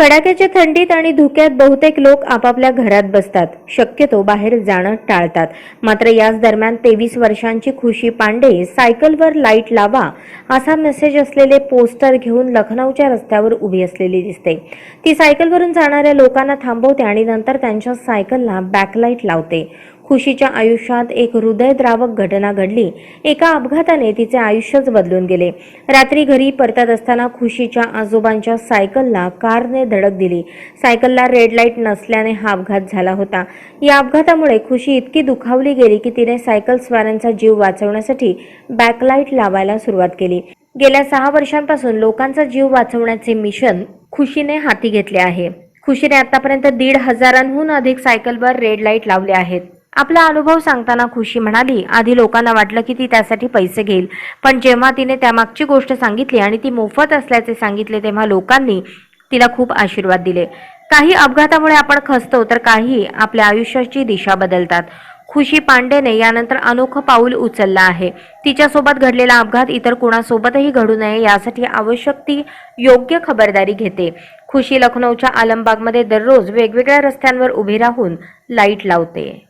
कडाक्याच्या थंडीत आणि धुक्यात बहुतेक लोक आपापल्या घरात बसतात. शक्यतो बाहेर जाणं टाळतात. मात्र याच दरम्यान तेवीस वर्षांची खुशी पांडे सायकलवर लाइट लावा असा मेसेज असलेले पोस्टर घेऊन लखनौच्या रस्त्यावर उभी असलेली दिसते. ती सायकलवरून जाणाऱ्या लोकांना थांबवते आणि नंतर त्यांच्या सायकलला बॅकलाईट लावते. खुशीच्या आयुष्यात एक हृदयद्रावक घटना घडली. एका अपघाताने तिचे आयुष्यच बदलून गेले. रात्री घरी परतत असताना खुशीच्या आजोबांच्या सायकलला कारने धडक दिली. सायकलला रेड लाइट नसल्याने हा अपघात झाला होता. या अपघातामुळे खुशी इतकी दुखावली गेली की तिने सायकल स्वारांचा जीव वाचवण्यासाठी बॅकलाईट लावायला सुरुवात केली. गेल्या सहा वर्षांपासून लोकांचा जीव वाचवण्याचे मिशन खुशीने हाती घेतले आहे. खुशीने आतापर्यंत दीड हजारांहून अधिक सायकलवर रेड लाइट लावले आहेत. आपला अनुभव सांगताना खुशी म्हणाली. आधी लोकांना वाटलं की ती त्यासाठी पैसे घेईल. पण जेव्हा तिने त्यामागची गोष्ट सांगितली आणि ती मोफत असल्याचे सांगितले तेव्हा लोकांनी तिला खूप आशीर्वाद दिले. काही अपघातामुळे आपण खचतो तर काही आपल्या आयुष्याची दिशा बदलतात. खुशी पांडेने यानंतर अनोखं पाऊल उचललं आहे. तिच्यासोबत घडलेला अपघात इतर कुणासोबतही घडू नये यासाठी आवश्यक ती योग्य खबरदारी घेते. खुशी लखनौच्या आलमबागमध्ये दररोज वेगवेगळ्या रस्त्यांवर उभी राहून लाइट लावते.